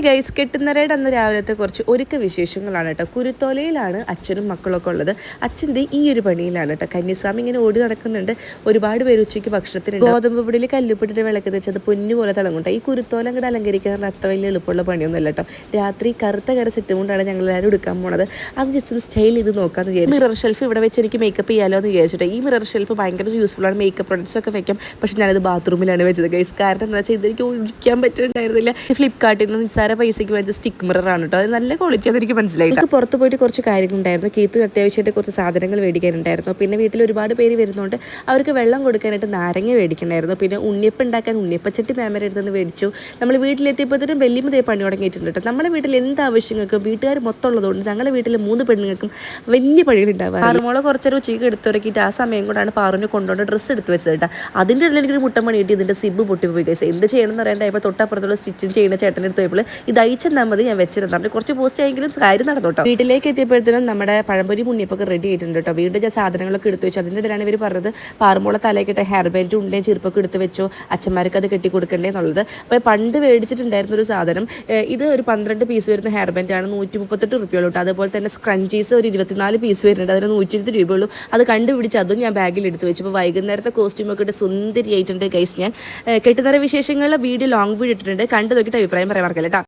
Guys കെട്ടുന്നരയുടെ അന്ന് രാവിലത്തെ കുറച്ച് ഒരുക്ക വിശേഷങ്ങളാണ് കേട്ടോ. കുരുത്തോലയിലാണ് അച്ഛനും മക്കളൊക്കെ ഉള്ളത്. അച്ഛന്റെ ഈ ഒരു പണിയിലാണ് കേട്ടോ. കന്യാസ്വാമി ഇങ്ങനെ ഓടി നടക്കുന്നുണ്ട്. ഒരുപാട് പേര് ഉച്ചയ്ക്ക് ഭക്ഷണത്തിന് ഗോതമ്പ് പൊടിയിൽ കല്ലുപ്പിട്ടിട്ട് വിളക്ക് തെച്ചത് പൊന്നു പോലെ തിളങ്ങും ഈ കുരുത്തോല അങ്ങോട്ട് അലങ്കരിക്കാൻ അത്ര വലിയ എളുപ്പമുള്ള പണിയൊന്നുമല്ല കേട്ടോ. രാത്രി കറുത്ത കര സെറ്റ് കൊണ്ടാണ് ഞങ്ങൾ എല്ലാവരും എടുക്കാൻ പോണത്. അത് ജസ്റ്റ് ഒന്ന് സ്റ്റൈൽ ചെയ്ത് നോക്കാന്ന് വിചാരിച്ചു. മിറർ ഷെൽഫ് ഇവിടെ വെച്ച് എനിക്ക് മേക്കപ്പ് ചെയ്യാലോ എന്ന് വിചാരിച്ചിട്ട് ഈ മിറർ ഷെൽഫ് ഭയങ്കര യൂസ്ഫുൾ ആണ്. മേക്കപ്പ് പ്രൊഡക്ട്സ് ഒക്കെ വെക്കാം. പക്ഷെ ഞാനത് ബാത്റൂമിലാണ് വെച്ചത് ഗൈസ് കാരണം എന്താ വെച്ചാൽ ഇതെനിക്ക് ഒഴിക്കാൻ പറ്റുന്നുണ്ടായിരുന്നില്ല. ഈ ഫ്ലിപ്കാർട്ടിൽ നിന്ന് നിസ്സാര പൈസയ്ക്ക് വാങ്ങിച്ച സ്റ്റിക്ക് മിറർ ആണ് കേട്ടോ അത് നല്ല ക്വാളിറ്റി അത് എനിക്ക് മനസ്സിലായി എനിക്ക് പുറത്ത് പോയിട്ട് കുറച്ച് കാര്യങ്ങളുണ്ടായിരുന്നു. കേത്ത് അത്യാവശ്യമായിട്ട് കുറച്ച് സാധനങ്ങൾ മേടിക്കാനുണ്ടായിരുന്നു. പിന്നെ വീട്ടിൽ ഒരുപാട് പേര് വരുന്നതുകൊണ്ട് അവർക്ക് വെള്ളം കൊടുക്കാനായിട്ട് നാരങ്ങ മേടിക്കണമായിരുന്നു പിന്നെ ഉണ്ണിയപ്പം ഉണ്ടാക്കാൻ ഉണ്ണിയപ്പച്ചട്ടി മാമര അടുത്തുനിന്ന് മേടിച്ചു. നമ്മൾ വീട്ടിലെത്തിയപ്പോഴത്തേനും വലിയ ദേ പണി തുടങ്ങിയിട്ടുണ്ട് കേട്ടോ നമ്മുടെ വീട്ടിൽ എന്ത് ആവശ്യങ്ങൾക്കും വീട്ടുകാർ മൊത്തം ഉള്ളതുകൊണ്ട് ഞങ്ങളുടെ വീട്ടിലെ മൂന്ന് പെണ്ണുങ്ങൾക്കും വലിയ പണികൾ ഉണ്ടാവുക പാറുമോളെ കുറച്ചൊരു ഉച്ചയ്ക്ക് എടുത്തിറക്കിയിട്ട് ആ സമയം കൊണ്ടാണ് പാറുവിനെ കൊണ്ടുകൊണ്ട് ഡ്രസ്സ് എടുത്ത് വെച്ചത് കേട്ടോ അതിന്റെ ഇടയിൽ എനിക്കൊരു മുട്ടം പണി കിട്ടി ഇതിന്റെ സിബ് പൊട്ടിപ്പോയി കഴിച്ചു എന്ത് ചെയ്യണമെന്ന് അറിയാണ്ടായപ്പോൾ തൊട്ടപ്പുറത്തുള്ള സ്റ്റിച്ചിങ് ചെയ്യുന്ന ചേട്ടന്റെ അടുത്ത് പോയപ്പോൾ ഇത് അയച്ചെന്നാൽ മതി ഞാൻ വെച്ചിരുന്നു പറഞ്ഞു കുറച്ച് പോസ്റ്റ് ആയെങ്കിലും കാര്യം നടന്നു കേട്ടോ. വീട്ടിലേക്ക് എത്തിയപ്പോഴത്തേനും നമ്മുടെ പഴംപൊരി മുന്നിപ്പൊക്കെ റെഡി ആയിട്ടുണ്ട് കേട്ടോ. വീണ്ടും ഞാൻ സാധനങ്ങളൊക്കെ എടുത്തു വെച്ചു. അതിന്റെ ഇടയിലാണ് ഇവർ പറഞ്ഞത് പാറുമോളെ തലയ്ക്കിട്ട് ഹെയർ ബാൻഡും ഉണ്ടേയും ചെരുപ്പൊക്കെ എടുത്ത് വെച്ചോ അച്ഛന്മാർക്ക് അത് കെട്ടി കൊടുക്കണ്ടേ എന്നുള്ളത്. അപ്പോൾ പണ്ട് മേടിച്ചിട്ടുണ്ടായിരുന്ന ഒരു സാധനം ഇത് ഒരു പന്ത്രണ്ട് പീസ് വരുന്ന ഹെയർ ബാൻഡ് ആണ് നൂറ്റി മുപ്പത്തെട്ട് റുപ്യുള്ളൂ കേട്ടോ. അതുപോലെ തന്നെ സ്ക്രഞ്ചീസ് ഒരു ഇരുപത്തിനാല് പീസ് വരുന്നുണ്ട് അതിന് നൂറ്റി ഇരുപത് രൂപയുള്ളൂ. അത് കണ്ടുപിടിച്ച് അതും ഞാൻ ബാഗിൽ എടുത്ത് വെച്ചു. അപ്പോൾ വൈകുന്നേരത്തെ കോസ്റ്റ്യൂമൊക്കെ ഇട്ട് സുന്ദരിയായിട്ടുണ്ട് ഗൈസ് ഞാൻ. ഏഹ് കെട്ടുന്നേര വിശേഷങ്ങളിലെ വീഡിയോ ലോങ് വീഡിയോ ഇട്ടിട്ടുണ്ട്. കണ്ടു നോക്കിയിട്ട് അഭിപ്രായം പറയാൻ മറക്കല്ല